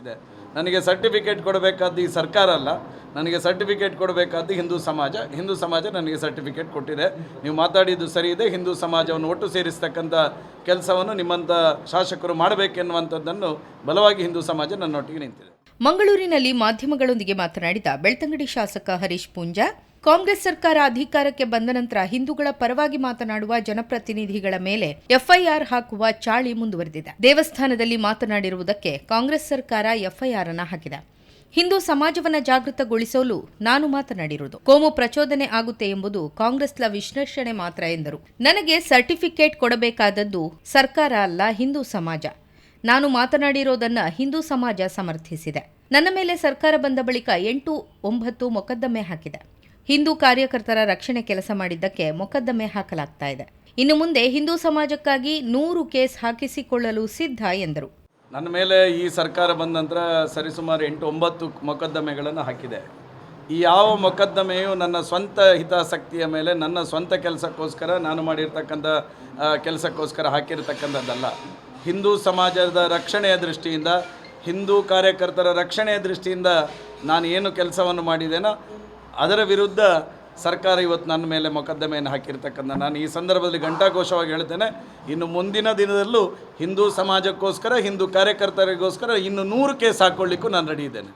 ಇದೆ. ನನಗೆ ಸರ್ಟಿಫಿಕೇಟ್ ಕೊಡಬೇಕಾದ್ದು ಈ ಸರ್ಕಾರ ಅಲ್ಲ. ನನಗೆ ಸರ್ಟಿಫಿಕೇಟ್ ಕೊಡಬೇಕಾದ್ದು ಹಿಂದೂ ಸಮಾಜ. ಹಿಂದೂ ಸಮಾಜ ನನಗೆ ಸರ್ಟಿಫಿಕೇಟ್ ಕೊಟ್ಟಿದೆ. ನೀವು ಮಾತಾಡಿದ್ದು ಸರಿ ಇದೆ. ಹಿಂದೂ ಸಮಾಜವನ್ನು ಒಟ್ಟು ಸೇರಿಸ್ತಕ್ಕಂಥ ಕೆಲಸವನ್ನು ನಿಮ್ಮಂಥ ಶಾಸಕರು ಮಾಡಬೇಕೆನ್ನುವಂಥದ್ದನ್ನು ಬಲವಾಗಿ ಹಿಂದೂ ಸಮಾಜ ನನ್ನೊಟ್ಟಿಗೆ ನಿಂತಿದೆ. ಮಂಗಳೂರಿನಲ್ಲಿ ಮಾಧ್ಯಮಗಳೊಂದಿಗೆ ಮಾತನಾಡಿದ ಬೆಳ್ತಂಗಡಿ ಶಾಸಕ ಹರೀಶ್ ಪೂಂಜಾ ಕಾಂಗ್ರೆಸ್ ಸರ್ಕಾರ ಅಧಿಕಾರಕ್ಕೆ ಬಂದ ನಂತರ ಹಿಂದೂಗಳ ಪರವಾಗಿ ಮಾತನಾಡುವ ಜನಪ್ರತಿನಿಧಿಗಳ ಮೇಲೆ ಎಫ್ಐಆರ್ ಹಾಕುವ ಚಾಳಿ ಮುಂದುವರೆದಿದೆ. ದೇವಸ್ಥಾನದಲ್ಲಿ ಮಾತನಾಡಿರುವುದಕ್ಕೆ ಕಾಂಗ್ರೆಸ್ ಸರ್ಕಾರ ಎಫ್ಐಆರ್ ಅನ್ನ ಹಾಕಿದೆ. ಹಿಂದೂ ಸಮಾಜವನ್ನು ಜಾಗೃತಗೊಳಿಸಲು ನಾನು ಮಾತನಾಡಿರುವುದು. ಕೋಮು ಪ್ರಚೋದನೆ ಆಗುತ್ತೆ ಎಂಬುದು ಕಾಂಗ್ರೆಸ್ನ ವಿಶ್ಲೇಷಣೆ ಮಾತ್ರ ಎಂದರು. ನನಗೆ ಸರ್ಟಿಫಿಕೇಟ್ ಕೊಡಬೇಕಾದದ್ದು ಸರ್ಕಾರ ಅಲ್ಲ, ಹಿಂದೂ ಸಮಾಜ. ನಾನು ಮಾತನಾಡಿರೋದನ್ನ ಹಿಂದೂ ಸಮಾಜ ಸಮರ್ಥಿಸಿದೆ. ನನ್ನ ಮೇಲೆ ಸರ್ಕಾರ ಬಂದ ಬಳಿಕ ಎಂಟು ಒಂಬತ್ತು ಮೊಕದ್ದಮೆ ಹಾಕಿದೆ. ಹಿಂದೂ ಕಾರ್ಯಕರ್ತರ ರಕ್ಷಣೆ ಕೆಲಸ ಮಾಡಿದ್ದಕ್ಕೆ ಮೊಕದ್ದಮೆ ಹಾಕಲಾಗ್ತಾ ಇದೆ. ಇನ್ನು ಮುಂದೆ ಹಿಂದೂ ಸಮಾಜಕ್ಕಾಗಿ ನೂರು ಕೇಸ್ ಹಾಕಿಸಿಕೊಳ್ಳಲು ಸಿದ್ಧ ಎಂದರು. ನನ್ನ ಮೇಲೆ ಈ ಸರ್ಕಾರ ಬಂದ ನಂತರ ಸರಿಸುಮಾರು ಎಂಟು ಒಂಬತ್ತು ಮೊಕದ್ದಮೆಗಳನ್ನು ಹಾಕಿದೆ. ಈ ಯಾವ ಮೊಕದ್ದಮೆಯು ನನ್ನ ಸ್ವಂತ ಹಿತಾಸಕ್ತಿಯ ಮೇಲೆ ನನ್ನ ಸ್ವಂತ ಕೆಲಸಕ್ಕೋಸ್ಕರ ನಾನು ಮಾಡಿರ್ತಕ್ಕಂಥ ಕೆಲಸಕ್ಕೋಸ್ಕರ ಹಾಕಿರ್ತಕ್ಕಂಥದ್ದಲ್ಲ. ಹಿಂದೂ ಸಮಾಜದ ರಕ್ಷಣೆಯ ದೃಷ್ಟಿಯಿಂದ, ಹಿಂದೂ ಕಾರ್ಯಕರ್ತರ ರಕ್ಷಣೆಯ ದೃಷ್ಟಿಯಿಂದ ನಾನು ಏನು ಕೆಲಸವನ್ನು ಮಾಡಿದ್ದೇನೋ ಅದರ ವಿರುದ್ಧ ಸರ್ಕಾರ ಇವತ್ತು ನನ್ನ ಮೇಲೆ ಮೊಕದ್ದಮೆಯನ್ನು ಹಾಕಿರ್ತಕ್ಕಂಥ ನಾನು ಈ ಸಂದರ್ಭದಲ್ಲಿ ಘಂಟಾಘೋಷವಾಗಿ ಹೇಳ್ತೇನೆ, ಇನ್ನು ಮುಂದಿನ ದಿನದಲ್ಲೂ ಹಿಂದೂ ಸಮಾಜಕ್ಕೋಸ್ಕರ, ಹಿಂದೂ ಕಾರ್ಯಕರ್ತರಿಗೋಸ್ಕರ ಇನ್ನು ನೂರು ಕೇಸ್ ಹಾಕ್ಕೊಳ್ಳಿಕ್ಕೂ ನಾನು ರೆಡಿ ಇದ್ದೇನೆ.